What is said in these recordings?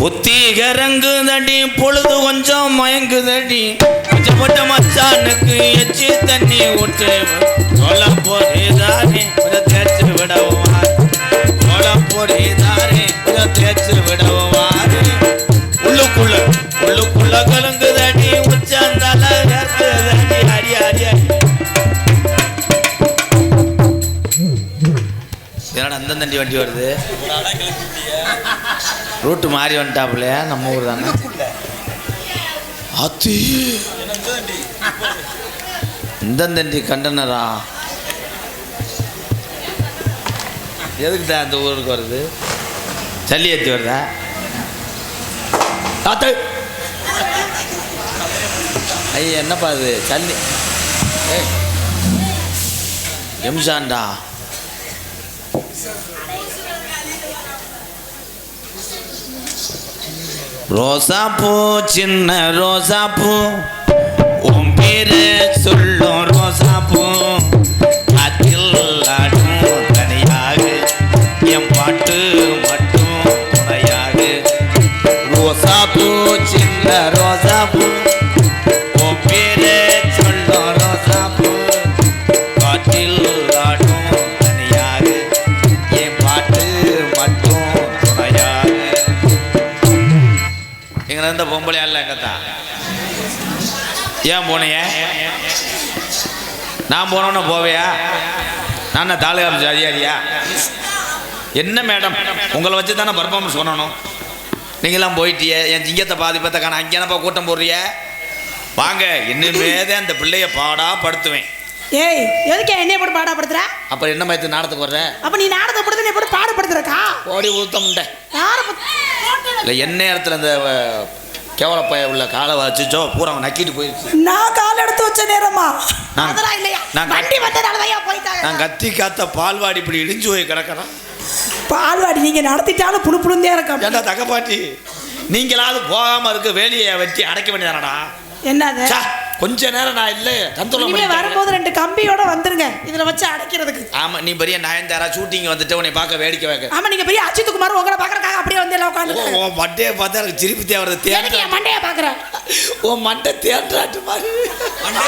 புத்தி கரங்கு தடி பொழுது கொஞ்சம் மயங்குதடி. கொஞ்சம் மச்சானுக்கு எச்சி தண்ணி ஊற்று சோள போடுதானே கொஞ்சம் தண்டி வண்டி வருது. ரூட்டு மாறி வந்துட்டாப்புல நம்ம ஊர் தானே. அத்தி இந்தந்தண்டி தண்டி கண்டனரா எதுக்கு தான் அந்த ஊருக்கு வருது? சளி ஏற்றி வருதா? தாத்து. ஐயா என்னப்பா அது சல்லி ஏ எம்சான்டா? ரோசாப்பூ சின்ன ரோசாப்பூ உன் பேரு எங்க இருந்த பொம்பளையா இல்லை எங்கத்தா ஏன் போனீங்க? நான் போனோன்னு போவையா? நான் தாலுகா அதிகாரியா? என்ன மேடம்? உங்களை வச்சு தானே பர்ஃபார்மன்ஸ் பண்ணணும். நீங்களாம் போயிட்டிய என் சிங்கத்தை பாதி பத்த காண அங்கேனப்பா கூட்டம் போடுறிய? வாங்க இன்னுமே தான் அந்த பிள்ளைய பாடா படுத்துவேன். ஏய் எதுக்கு என்னைய போட்டு பாடப்படுத்துற அப்புறம் என்ன மாதிரி நாடத்துக்கு வர்ற? அப்ப நீ நாடகத்தை படுத்து நீ போட்டு பாடப்படுத்துறக்கா ஓடி ஊத்தமுண்ட யார இல்லை என்ன நேரத்தில் அஹ், கேவலப்பைய உள்ள காலை வச்சுச்சோ பூரா நக்கிட்டு போயிடுச்சு நான் கால் எடுத்து வச்ச நேரமா? நான்- அதெல்லாம் இல்லையா? நான் வண்டி வந்ததாலதான் போயிட்டாங்க? நான் கத்தி காத்த பால்வாடி இப்படி இடிஞ்சு போய் கிடக்கிறேன். பால்வாடி நீங்க நடத்திட்டாலும் புழு புழுந்தே இருக்கும் ஏண்டா தக்கப்பாட்டி நீங்களாவது போகாம இருக்க வேலையை வச்சு அடைக்க வேண்டியதானடா? என்னது? கொஞ்ச நேரம் நான் இல்லை இனிமே வரும்போது ரெண்டு கம்பியோட வந்துருங்க. இதுல வச்சு அடைக்கிறதுக்கு. ஆமா நீ பெரிய நயன்தாரா ஷூட்டிங் வந்துட்டு உன்னை பார்க்க வேடிக்கை வைக்க ஆமா நீங்க பெரிய அஜித் குமார் உங்களை பாக்குறதுக்காக அப்படியே வந்து எல்லாம் உட்காந்து உன் மண்டையை பார்த்தா எனக்கு சிரிப்பு தேவை என் மண்டைய பாக்குற உன் மண்டை தேன்றாட்டு மாதிரி.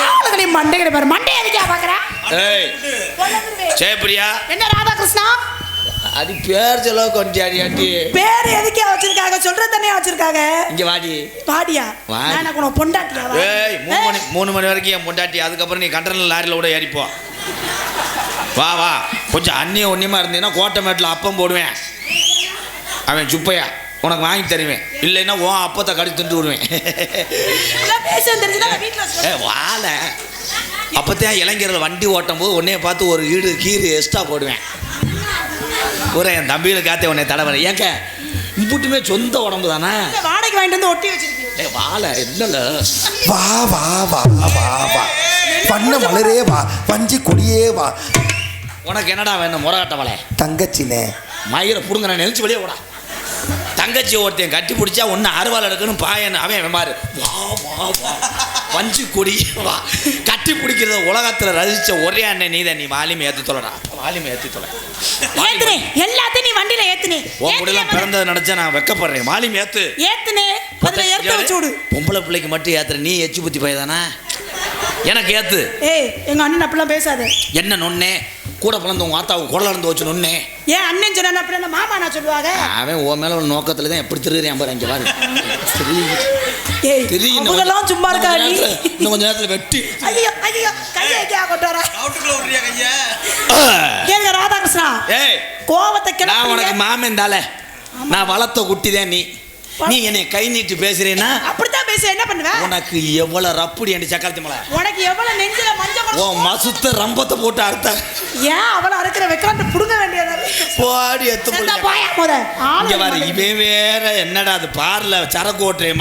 ஆளுகளை மண்டை கிடைப்பாரு. மண்டை எதுக்கா பாக்குற ஏய் ஜெயபிரியா என்ன ராதாகிருஷ்ணா? அது பேர் செலவு கொஞ்சம் அடி அடி பேர் எதுக்கே வச்சிருக்காங்க? சொல்ற தனியா வச்சிருக்காங்க? இங்க வாடி. பாடியா வாடி. நான் உனக்கு பொண்டாட்டியா? வா. ஏய் மூணு மணி மூணு மணி வரைக்கும் என் பொண்டாட்டி. அதுக்கப்புறம் நீ கண்டன லாரியில் கூட ஏறிப்போ வா வா. கொஞ்சம் அந்நிய ஒன்னியமா இருந்தீங்கன்னா கோட்டைமேட்டில் அப்பம் போடுவேன். அவன் சுப்பையா உனக்கு வாங்கி தருவேன். இல்லைன்னா உன் அப்பத்தை கடி திண்டு விடுவேன். வாழ. அப்போத்தான் இளைஞர்கள் வண்டி ஓட்டும் போது உன்னைய பார்த்து ஒரு ஈடு கீறு எக்ஸ்ட்ரா போடுவேன். ஒரு என் தம்பியில் காத்தே உன்னை தடவை ஏங்க இம்புட்டுமே சொந்த உடம்பு தானே வாடகைக்கு வாங்கிட்டு வந்து ஒட்டி வச்சிருக்கீங்க. வாழ என்னல? வா வா வா வா வா பண்ண மலரே வா வஞ்சி கொடியே வா. உனக்கு என்னடா வேணும் முறகட்டவளை தங்கச்சினே. மயிரை புடுங்க நான் நெளிச்சு வெளியே விடா தங்கச்சி ஒருத்தன் கட்டி பிடிச்சா ஒன்று அறுவாள் எடுக்கணும் பாயன் அவன் அவன் பாரு. வா வா வா. வஞ்சி கொடி. வா. கட்டி பிடிக்கிறத உலகத்தில் ரசிச்ச ஒரே அண்ணன் நீ தான் நீ வாலிமை ஏற்றி தொலைடா வாலிமை ஏற்றி தொலை. ஏத்துனே. எல்லாத்தையும் நீ வண்டியில ஏத்துனே. உன் கூடலாம் பிறந்ததை நினச்சா நான் வெக்கப்படுறேன். வாலிமை ஏற்று ஏத்துனே. அதுல ஏத்த வச்சு விடு. பொம்பளை பிள்ளைக்கு மட்டும் ஏத்துற. நீ எச்சு புத்தி போயதானே? எனக்கு ஏத்து. ஏய் எங்க அண்ணன் அப்படிலாம் பேசாத. என்ன நொன்னே? கூட பிறந்த உங்க ஆத்தாவுக்கு குடல இருந்து வச்சு நொன்னே. ஏன் அண்ணன் சொன்னா அப்படி என்ன மாமா நான் சொல்லுவாங்க? அவன் உன் மேல உள்ள நோக்கத்துல தான் எப்படி திருடுறேன் பாரு இங்க பாரு. கொஞ்ச- சும்மா இருக்கா நீ இன்னும் கொஞ்ச நேரத்துல வெட்டி. ஐயோ ஐயோ கையை எங்கேயா கொண்டு வர. கேளுங்க ராதாகிருஷ்ணா. ஏய் கோவத்தை நான் உனக்கு கிளப்பி மாமன் தால நான் வளர்த்த குட்டி தான் நீ நீ என்னை கை நீட்டி பேசுறேன்னா அப்படித்தான் பேச என்ன பண்ணுவ? உனக்கு எவ்வளவு ரப்புடி அடி சக்காலத்தி மலை. உனக்கு எவ்வளவு நெஞ்சில மஞ்சள் உன் மசுத்த ரம்பத்தை போட்டு அறுத்த ஏன் அவள அறுக்கிற வைக்கலான்ட்டு புடுங்க வேண்டியது போடி எத்து போயா. இவன் வேற என்னடா அது பார்ல சரக்கு ஓட்டுறேன்